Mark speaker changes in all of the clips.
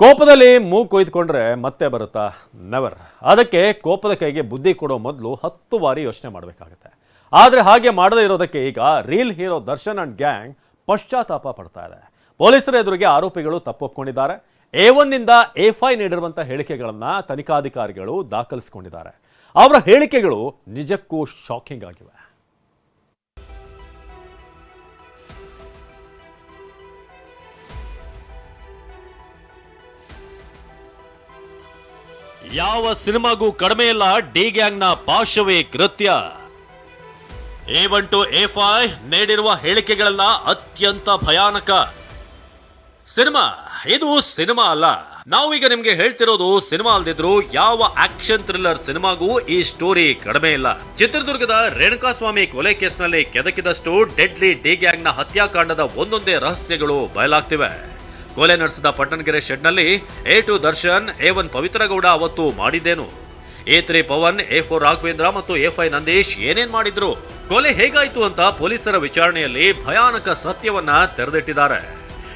Speaker 1: ಕೋಪದಲ್ಲಿ ಮೂಗು ಕೊಯ್ದುಕೊಂಡ್ರೆ ಮತ್ತೆ ಬರುತ್ತಾ? ನೆವರ್ ಅದಕ್ಕೆ ಕೋಪದ ಕೈಗೆ ಬುದ್ಧಿ ಕೊಡೋ ಮೊದಲು ಹತ್ತು ಬಾರಿ ಯೋಚನೆ ಮಾಡಬೇಕಾಗುತ್ತೆ. ಆದರೆ ಹಾಗೆ ಮಾಡದೇ ಇರೋದಕ್ಕೆ ಈಗ reel hero Darshan and gang ಪಶ್ಚಾತ್ತಾಪ ಪಡ್ತಾ ಇದೆ. ಪೊಲೀಸರ ಎದುರಿಗೆ ಆರೋಪಿಗಳು ತಪ್ಪೊಪ್ಕೊಂಡಿದ್ದಾರೆ. ಎ ಒನ್ನಿಂದ ಎ ಫೈ ನೀಡಿರುವಂಥ ಹೇಳಿಕೆಗಳನ್ನು ತನಿಖಾಧಿಕಾರಿಗಳು ದಾಖಲಿಸಿಕೊಂಡಿದ್ದಾರೆ. ಅವರ ಹೇಳಿಕೆಗಳು ನಿಜಕ್ಕೂ ಶಾಕಿಂಗ್ ಆಗಿವೆ. ಯಾವ ಸಿನಿಮಾಗೂ ಕಡಿಮೆ ಇಲ್ಲ ಡಿ ಗ್ಯಾಂಗ್ನ ಪಾಶವೇ ಕೃತ್ಯ. A one to A five ನೀಡಿರುವ ಹೇಳಿಕೆಗಳೆಲ್ಲ ಅತ್ಯಂತ ಭಯಾನಕ. ಸಿನಿಮಾ, ಇದು ಸಿನಿಮಾ ಅಲ್ಲ. ನಾವೀಗ ನಿಮ್ಗೆ ಹೇಳ್ತಿರೋದು ಸಿನಿಮಾ ಅಲ್ದಿದ್ರು ಯಾವ ಆಕ್ಷನ್ ಥ್ರಿಲ್ಲರ್ ಸಿನಿಮಾಗೂ ಈ ಸ್ಟೋರಿ ಕಡಿಮೆ ಇಲ್ಲ. ಚಿತ್ರದುರ್ಗದ ರೇಣುಕಾಸ್ವಾಮಿ ಕೊಲೆ ಕೇಸ್ನಲ್ಲಿ ಕೆದಕಿದಷ್ಟು ಡೆಡ್ಲಿ ಡಿ ಗ್ಯಾಂಗ್ನ ಹತ್ಯಾಕಾಂಡದ ಒಂದೊಂದೇ ರಹಸ್ಯಗಳು ಬಯಲಾಗ್ತಿವೆ. ಕೊಲೆ ನಡೆಸಿದ Pattanagere ಶೆಡ್ನಲ್ಲಿ A two Darshan, A one Pavithra Gowda ಅವತ್ತು ಮಾಡಿದ್ದೇನು? A three Pavan, A four Raghavendra ಮತ್ತು ಎ ಫೈ ನಂದೀಶ್ ಏನೇನ್ ಮಾಡಿದ್ರು? ಕೊಲೆ ಹೇಗಾಯ್ತು ಅಂತ ಪೊಲೀಸರ ವಿಚಾರಣೆಯಲ್ಲಿ ಭಯಾನಕ ಸತ್ಯವನ್ನ ತೆರೆದಿಟ್ಟಿದ್ದಾರೆ.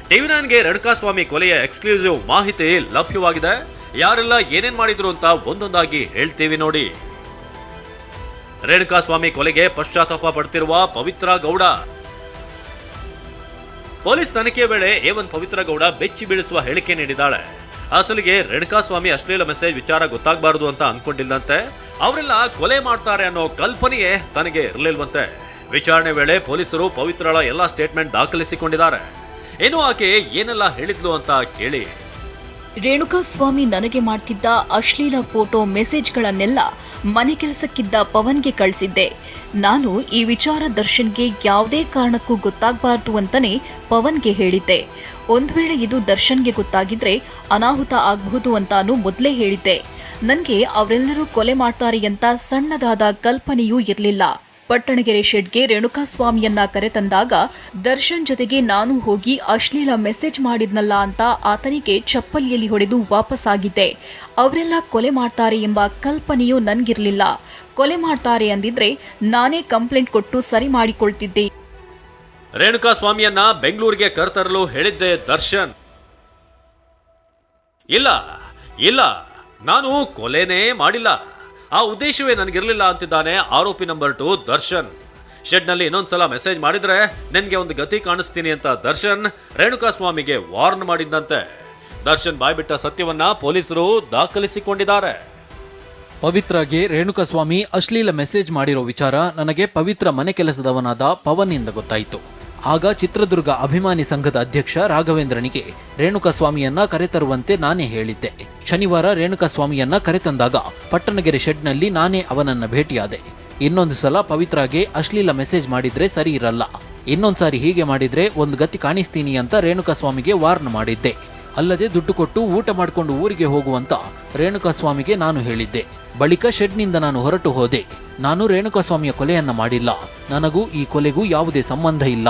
Speaker 1: ಟಿವಿ ನೈನ್ಗೆ ರೇಣುಕಾಸ್ವಾಮಿ ಕೊಲೆಯ ಎಕ್ಸ್ಕ್ಲೂಸಿವ್ ಮಾಹಿತಿ ಲಭ್ಯವಾಗಿದೆ. ಯಾರೆಲ್ಲ ಏನೇನ್ ಮಾಡಿದ್ರು ಅಂತ ಒಂದೊಂದಾಗಿ ಹೇಳ್ತೀವಿ ನೋಡಿ. ರೇಣುಕಾಸ್ವಾಮಿ ಕೊಲೆಗೆ ಪಶ್ಚಾತ್ತಾಪ ಪಡ್ತಿರುವ ಪವಿತ್ರ ಗೌಡ. ಪೊಲೀಸ್ ತನಿಖೆ ವೇಳೆ ಎ ಒನ್ ಪವಿತ್ರ ಗೌಡ ಬೆಚ್ಚಿ ಬೀಳಿಸುವ ಹೇಳಿಕೆ ನೀಡಿದ್ದಾಳೆ. ಅಸಲಿಗೆ ರೇಣುಕಾಸ್ವಾಮಿ ಅಶ್ಲೀಲ ಮೆಸೇಜ್ ವಿಚಾರ ಗೊತ್ತಾಗಬಾರದು ಅಂತ ಅನ್ಕೊಂಡಿಲ್ಲಂತೆ ಅವರೆಲ್ಲ ಕೊಲೆ ಮಾಡ್ತಾರೆ ಅನ್ನೋ ಕಲ್ಪನೆಯೇ ತನಗೆ ಇರಲಿಲ್ವಂತೆ. ವಿಚಾರಣೆ ವೇಳೆ ಪೊಲೀಸರು ಪವಿತ್ರಳ ಎಲ್ಲಾ ಸ್ಟೇಟ್ಮೆಂಟ್ ದಾಖಲಿಸಿಕೊಂಡಿದ್ದಾರೆ. ಏನು ಆಕೆ ಏನೆಲ್ಲ ಹೇಳಿದ್ಲು ಅಂತ ಕೇಳಿ.
Speaker 2: ರೇಣುಕಾಸ್ವಾಮಿ ನನಗೆ ಮಾಡ್ತಿದ್ದ ಅಶ್ಲೀಲ ಫೋಟೋ ಮೆಸೇಜ್ಗಳನ್ನೆಲ್ಲ ಮನೆ ಕೆಲಸಕ್ಕಿದ್ದ ಪವನ್ಗೆ ಕಳಿಸಿದ್ದೆ. ನಾನು ಈ ವಿಚಾರ ದರ್ಶನ್ಗೆ ಯಾವುದೇ ಕಾರಣಕ್ಕೂ ಗೊತ್ತಾಗಬಾರ್ದು ಅಂತಲೇ ಪವನ್ಗೆ ಹೇಳಿದ್ದೆ. ಒಂದು ವೇಳೆ ಇದು ದರ್ಶನ್ಗೆ ಗೊತ್ತಾಗಿದ್ರೆ ಅನಾಹುತ ಆಗಬಹುದು ಅಂತಾನು ಮೊದಲೇ ಹೇಳಿದ್ದೆ. ನನಗೆ ಅವರೆಲ್ಲರೂ ಕೊಲೆ ಮಾಡ್ತಾರೆ ಅಂತ ಸಣ್ಣದಾದ ಕಲ್ಪನೆಯೂ ಇರಲಿಲ್ಲ. ಪಟ್ಟಣಗೆರೆ ಶೆಡ್ಗೆ ರೇಣುಕಾಸ್ವಾಮಿಯನ್ನ ಕರೆತಂದಾಗ, ದರ್ಶನ್ ಜೊತೆಗೆ ನಾನು ಹೋಗಿ ಅಶ್ಲೀಲ ಮೆಸೇಜ್ ಮಾಡಿದ್ನಲ್ಲ ಅಂತ ಆತನಿಗೆ ಚಪ್ಪಲಿಯಲ್ಲಿ ಹೊಡೆದು ವಾಪಸ್ಸಾಗಿದ್ದೆ. ಅವರೆಲ್ಲ ಕೊಲೆ ಮಾಡ್ತಾರೆ ಎಂಬ ಕಲ್ಪನೆಯೂ ನನಗಿರಲಿಲ್ಲ. ಕೊಲೆ ಮಾಡ್ತಾರೆ ಅಂದಿದ್ರೆ ನಾನೇ ಕಂಪ್ಲೇಂಟ್ ಕೊಟ್ಟು ಸರಿ ಮಾಡಿಕೊಳ್ತಿದ್ದೆ.
Speaker 1: ರೇಣುಕಾಸ್ವಾಮಿಯನ್ನ ಬೆಂಗಳೂರಿಗೆ ಕರೆತರಲು ಹೇಳಿದ್ದೆ ದರ್ಶನ್. ಇಲ್ಲ ಇಲ್ಲ, ನಾನು ಕೊಲೆನೇ ಮಾಡಿಲ್ಲ. ಆ ಉದ್ದೇಶವೇ ನನಗಿರಲಿಲ್ಲ ಅಂತಿದ್ದಾನೆ ಆರೋಪಿ ನಂಬರ್ ಟು ದರ್ಶನ್. ಶೆಡ್ನಲ್ಲಿ ಇನ್ನೊಂದ್ಸಲ ಮೆಸೇಜ್ ಮಾಡಿದ್ರೆ, ನಿನ್ಗೆ ಒಂದು ಗತಿ ಕಾಣಿಸ್ತೀನಿ ಅಂತ ದರ್ಶನ್ ರೇಣುಕಾಸ್ವಾಮಿಗೆ ವಾರ್ನ್ ಮಾಡಿದ್ದಂತೆ ದರ್ಶನ್ ಬಾಯ್ಬಿಟ್ಟ ಸತ್ಯವನ್ನ ಪೊಲೀಸರು ದಾಖಲಿಸಿಕೊಂಡಿದ್ದಾರೆ.
Speaker 3: ಪವಿತ್ರಗೆ ರೇಣುಕಸ್ವಾಮಿ ಅಶ್ಲೀಲ ಮೆಸೇಜ್ ಮಾಡಿರೋ ವಿಚಾರ ನನಗೆ ಪವಿತ್ರ ಮನೆ ಕೆಲಸದವನಾದ ಪವನ್ನಿಂದ ಗೊತ್ತಾಯಿತು. ಆಗ ಚಿತ್ರದುರ್ಗ ಅಭಿಮಾನಿ ಸಂಘದ ಅಧ್ಯಕ್ಷ ರಾಘವೇಂದ್ರನಿಗೆ ರೇಣುಕಸ್ವಾಮಿಯನ್ನ ಕರೆತರುವಂತೆ ನಾನೇ ಹೇಳಿದ್ದೆ. ಶನಿವಾರ ರೇಣುಕಸ್ವಾಮಿಯನ್ನ ಕರೆತಂದಾಗ ಪಟ್ಟಣಗೆರೆ ಶೆಡ್ನಲ್ಲಿ ನಾನೇ ಅವನನ್ನ ಭೇಟಿಯಾದೆ. ಇನ್ನೊಂದು ಸಲ ಪವಿತ್ರಾಗೆ ಅಶ್ಲೀಲ ಮೆಸೇಜ್ ಮಾಡಿದ್ರೆ ಸರಿ ಇರಲ್ಲ. ಇನ್ನೊಂದ್ಸಾರಿ ಹೀಗೆ ಮಾಡಿದ್ರೆ ಒಂದು ಗತಿ ಕಾಣಿಸ್ತೀನಿ ಅಂತ ರೇಣುಕಸ್ವಾಮಿಗೆ ವಾರ್ನ್ ಮಾಡಿದ್ದೆ. ಅಲ್ಲದೆ ದುಡ್ಡು ಕೊಟ್ಟು ಊಟ ಮಾಡಿಕೊಂಡು ಊರಿಗೆ ಹೋಗುವಂತ ರೇಣುಕಾಸ್ವಾಮಿಗೆ ನಾನು ಹೇಳಿದ್ದೆ. ಬಳಿಕ ಶೆಡ್ನಿಂದ ನಾನು ಹೊರಟು ಹೋದೆ. ನಾನು ರೇಣುಕಾಸ್ವಾಮಿಯ ಕೊಲೆಯನ್ನ ಮಾಡಿಲ್ಲ. ನನಗೂ ಈ ಕೊಲೆಗೂ ಯಾವುದೇ ಸಂಬಂಧ ಇಲ್ಲ.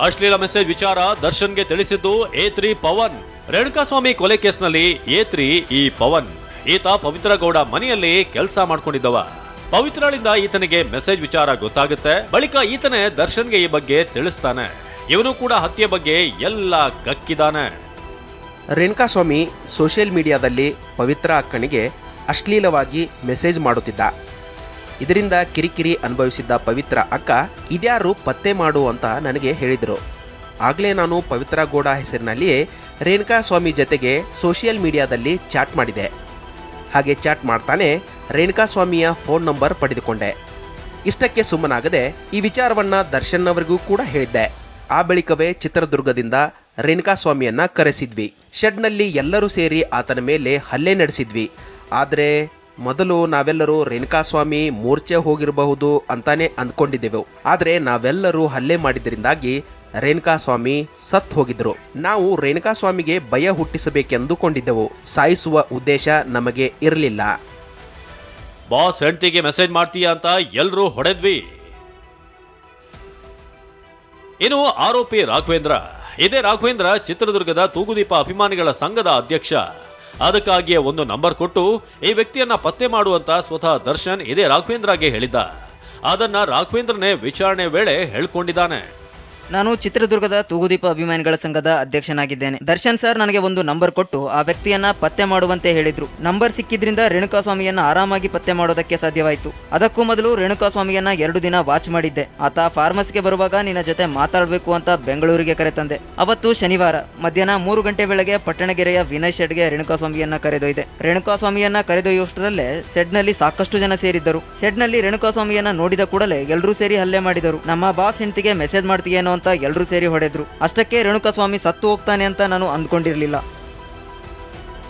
Speaker 1: ಅಶ್ಲೀಲ ಮೆಸೇಜ್ ವಿಚಾರ ದರ್ಶನ್ಗೆ ತಿಳಿಸಿದ್ದು ಏತ್ರಿ ತ್ರೀ ಪವನ್. ರೇಣುಕಾಸ್ವಾಮಿ ಕೊಲೆ ಕೇಸ್ನಲ್ಲಿ ಏತ್ರಿ ತ್ರೀ ಈ ಪವನ್. ಈತ ಪವಿತ್ರ ಗೌಡ ಮನೆಯಲ್ಲಿ ಕೆಲಸ ಮಾಡ್ಕೊಂಡಿದ್ದವ. ಪವಿತ್ರಳಿಂದ ಈತನಿಗೆ ಮೆಸೇಜ್ ವಿಚಾರ ಗೊತ್ತಾಗುತ್ತೆ. ಬಳಿಕ ಈತನೇ ದರ್ಶನ್ಗೆ ಈ ಬಗ್ಗೆ ತಿಳಿಸ್ತಾನೆ. ಇವನು ಕೂಡ ಹತ್ಯೆ ಬಗ್ಗೆ ಎಲ್ಲ ಕಕ್ಕಿದಾನೆ
Speaker 4: ರೇಣುಕಾಸ್ವಾಮಿ ಸೋಷಿಯಲ್ ಮೀಡಿಯಾದಲ್ಲಿ ಪವಿತ್ರ ಅಕ್ಕನಿಗೆ ಅಶ್ಲೀಲವಾಗಿ ಮೆಸೇಜ್ ಮಾಡುತ್ತಿದ್ದ. ಇದರಿಂದ ಕಿರಿಕಿರಿ ಅನುಭವಿಸಿದ್ದ ಪವಿತ್ರ ಅಕ್ಕ, ಇದ್ಯಾರು ಪತ್ತೆ ಮಾಡು ಅಂತ ನನಗೆ ಹೇಳಿದರು. ಆಗಲೇ ನಾನು ಪವಿತ್ರ ಗೌಡ ಹೆಸರಿನಲ್ಲಿಯೇ ರೇಣುಕಾಸ್ವಾಮಿ ಜೊತೆಗೆ ಸೋಷಿಯಲ್ ಮೀಡಿಯಾದಲ್ಲಿ ಚಾಟ್ ಮಾಡಿದೆ. ಹಾಗೆ ಚಾಟ್ ಮಾಡ್ತಾನೆ ರೇಣುಕಾಸ್ವಾಮಿಯ ಫೋನ್ ನಂಬರ್ ಪಡೆದುಕೊಂಡೆ. ಇಷ್ಟಕ್ಕೆ ಸುಮ್ಮನಾಗದೆ ಈ ವಿಚಾರವನ್ನ ದರ್ಶನ್ ಅವರಿಗೂ ಕೂಡ ಹೇಳಿದ್ದೆ. ಆ ಬಳಿಕವೇ ಚಿತ್ರದುರ್ಗದಿಂದ ರೇಣುಕಾಸ್ವಾಮಿಯನ್ನ ಕರೆಸಿದ್ವಿ. ಶೆಡ್ನಲ್ಲಿ ಎಲ್ಲರೂ ಸೇರಿ ಆತನ ಮೇಲೆ ಹಲ್ಲೆ ನಡೆಸಿದ್ವಿ. ಆದರೆ ಮೊದಲು ನಾವೆಲ್ಲರೂ ರೇಣುಕಾಸ್ವಾಮಿ ಮೂರ್ಛೆ ಹೋಗಿರಬಹುದು ಅಂತಾನೆ ಅಂದ್ಕೊಂಡಿದ್ದೆವು. ಆದರೆ ನಾವೆಲ್ಲರೂ ಹಲ್ಲೆ ಮಾಡಿದ್ರಿಂದಾಗಿ ರೇಣುಕಾಸ್ವಾಮಿ ಸತ್ ಹೋಗಿದ್ರು. ನಾವು ರೇಣುಕಾಸ್ವಾಮಿಗೆ ಭಯ ಹುಟ್ಟಿಸಬೇಕೆಂದುಕೊಂಡಿದ್ದೆವು. ಸಾಯಿಸುವ ಉದ್ದೇಶ ನಮಗೆ ಇರಲಿಲ್ಲ.
Speaker 1: ಬಾಸ್ ಹೆಂಡತಿಗೆ ಮೆಸೇಜ್ ಮಾಡ್ತೀಯಾ ಅಂತ ಎಲ್ಲರೂ ಹೊಡೆದ್ವಿ. ಇನ್ನು ಆರೋಪಿ ರಾಘವೇಂದ್ರ. ಇದೇ ರಾಘವೇಂದ್ರ ಚಿತ್ರದುರ್ಗದ ತೂಗುದೀಪ ಅಭಿಮಾನಿಗಳ ಸಂಘದ ಅಧ್ಯಕ್ಷ. ಅದಕ್ಕಾಗಿಯೇ ಒಂದು ನಂಬರ್ ಕೊಟ್ಟು ಈ ವ್ಯಕ್ತಿಯನ್ನ ಪತ್ತೆ ಮಾಡುವಂತ ಸ್ವತಃ ದರ್ಶನ್ ಇದೇ ರಾಘವೇಂದ್ರಗೆ ಹೇಳಿದ್ದ. ಅದನ್ನ ರಾಘವೇಂದ್ರನೇ ವಿಚಾರಣೆ ವೇಳೆ ಹೇಳ್ಕೊಂಡಿದ್ದಾನೆ.
Speaker 5: ನಾನು ಚಿತ್ರದುರ್ಗದ ತೂಗುದೀಪ ಅಭಿಮಾನಿಗಳ ಸಂಘದ ಅಧ್ಯಕ್ಷನಾಗಿದ್ದೇನೆ. ದರ್ಶನ್ ಸರ್ ನನಗೆ ಒಂದು ನಂಬರ್ ಕೊಟ್ಟು ಆ ವ್ಯಕ್ತಿಯನ್ನ ಪತ್ತೆ ಮಾಡುವಂತೆ ಹೇಳಿದ್ರು. ನಂಬರ್ ಸಿಕ್ಕಿದ್ರಿಂದ ರೇಣುಕಾಸ್ವಾಮಿಯನ್ನ ಆರಾಮಾಗಿ ಪತ್ತೆ ಮಾಡೋದಕ್ಕೆ ಸಾಧ್ಯವಾಯಿತು. ಅದಕ್ಕೂ ಮೊದಲು ರೇಣುಕಾಸ್ವಾಮಿಯನ್ನ ಎರಡು ದಿನ ವಾಚ್ ಮಾಡಿದ್ದೆ. ಆತ ಫಾರ್ಮಸಿಗೆ ಬರುವಾಗ ನಿನ್ನ ಜೊತೆ ಮಾತಾಡಬೇಕು ಅಂತ ಬೆಂಗಳೂರಿಗೆ ಕರೆತಂದೆ ಅವತ್ತು ಶನಿವಾರ ಮಧ್ಯಾಹ್ನ ಮೂರು ಗಂಟೆ ವೇಳೆಗೆ ಪಟ್ಟಣಗೆರೆಯ ವಿನಯ್ ಶೆಡ್ಗೆ ರೇಣುಕಾಸ್ವಾಮಿಯನ್ನ ಕರೆದೊಯ್ದೆ. ರೇಣುಕಾಸ್ವಾಮಿಯನ್ನ ಕರೆದೊಯ್ಯುವಷ್ಟರಲ್ಲೇ ಸೆಡ್ನಲ್ಲಿ ಸಾಕಷ್ಟು ಜನ ಸೇರಿದ್ದರು. ಸೆಡ್ನಲ್ಲಿ ರೇಣುಕಾಸ್ವಾಮಿಯನ್ನ ನೋಡಿದ ಕೂಡಲೇ ಎಲ್ಲರೂ ಸೇರಿ ಹಲ್ಲೆ ಮಾಡಿದರು. ನಮ್ಮ ಬಾಸ್ ಹೆಂಡತಿಗೆ ಮೆಸೇಜ್ ಮಾಡ್ತೀಯೇನೋ ಅಂತ ಎಲ್ಲರೂ ಸೇರಿ ಹೊಡೆದ್ರು. ಅಷ್ಟಕ್ಕೆ ರೇಣುಕಾಸ್ವಾಮಿ ಸತ್ತು ಹೋಗ್ತಾನೆ ಅಂತ ನಾನು ಅಂದ್ಕೊಂಡಿರ್ಲಿಲ್ಲ.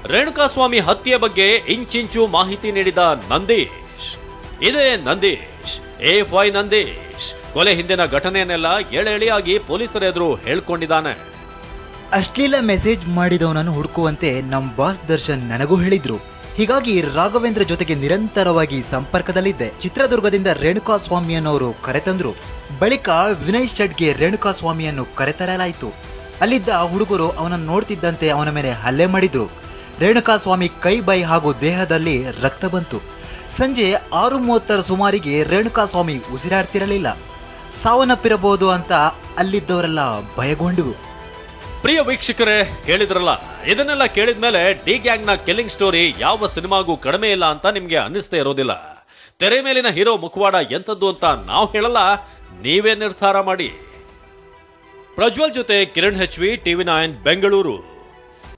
Speaker 1: ರೇಣುಕಾಸ್ವಾಮಿ ಹತ್ಯೆ ಬಗ್ಗೆ ಇಂಚಿಂಚು ಮಾಹಿತಿ ನೀಡಿದ ನಂದೀಶ್. ಇದೇ ನಂದೀಶ್. A five Nandish. ಕೊಲೆ ಹಿಂದಿನ ಘಟನೆಯನ್ನೆಲ್ಲ ಎಳೆಳಿಯಾಗಿ ಪೊಲೀಸರ ಎದುರು ಹೇಳ್ಕೊಂಡಿದ್ದಾನೆ.
Speaker 6: ಅಶ್ಲೀಲ ಮೆಸೇಜ್ ಮಾಡಿದವನನ್ನು ಹುಡುಕುವಂತೆ ನಮ್ಮ ಬಾಸ್ ದರ್ಶನ್ ನನಗೂ ಹೇಳಿದ್ರು. ಹೀಗಾಗಿ ರಾಘವೇಂದ್ರ ಜೊತೆಗೆ ನಿರಂತರವಾಗಿ ಸಂಪರ್ಕದಲ್ಲಿದ್ದೆ. ಚಿತ್ರದುರ್ಗದಿಂದ ರೇಣುಕಾ ಅವರು ಕರೆತಂದ್ರು. ಬಳಿಕ ವಿನಯ್ ಶೆಟ್ಗೆ ರೇಣುಕಾ ಸ್ವಾಮಿಯನ್ನು ಕರೆತರಲಾಯಿತು. ಅಲ್ಲಿದ್ದ ಹುಡುಗರು ಅವನನ್ನು ನೋಡ್ತಿದ್ದಂತೆ ಅವನ ಮೇಲೆ ಹಲ್ಲೆ ಮಾಡಿದ್ರು. ರೇಣುಕಾ ಸ್ವಾಮಿ ಕೈ, ಬೈ ಹಾಗೂ ದೇಹದಲ್ಲಿ ರಕ್ತ ಬಂತು. ಸಂಜೆ ಆರು ಮೂವತ್ತರ ಸುಮಾರಿಗೆ ರೇಣುಕಾ ಸ್ವಾಮಿ ಉಸಿರಾಡ್ತಿರಲಿಲ್ಲ. ಸಾವನ್ನಪ್ಪಿರಬಹುದು ಅಂತ ಅಲ್ಲಿದ್ದವರೆಲ್ಲ ಭಯಗೊಂಡವು.
Speaker 1: ಪ್ರಿಯ ವೀಕ್ಷಕರೇ, ಕೇಳಿದ್ರಲ್ಲ, ಇದನ್ನೆಲ್ಲ ಕೇಳಿದ್ಮೇಲೆ ಡಿ ಗ್ಯಾಂಗ್ನ ಕಿಲ್ಲಿಂಗ್ ಸ್ಟೋರಿ ಯಾವ ಸಿನಿಮಾಗೂ ಕಡಿಮೆ ಇಲ್ಲ ಅಂತ ನಿಮಗೆ ಅನ್ನಿಸ್ತೇ ಇರೋದಿಲ್ಲ. ತೆರೆ ಮೇಲಿನ ಹೀರೋ ಮುಖವಾಡ ಎಂಥದ್ದು ಅಂತ ನಾವು ಹೇಳಲ್ಲ, ನೀವೇ ನಿರ್ಧಾರ ಮಾಡಿ. ಪ್ರಜ್ವಲ್ ಜೊತೆ Kiran H V TV nine, Bengaluru.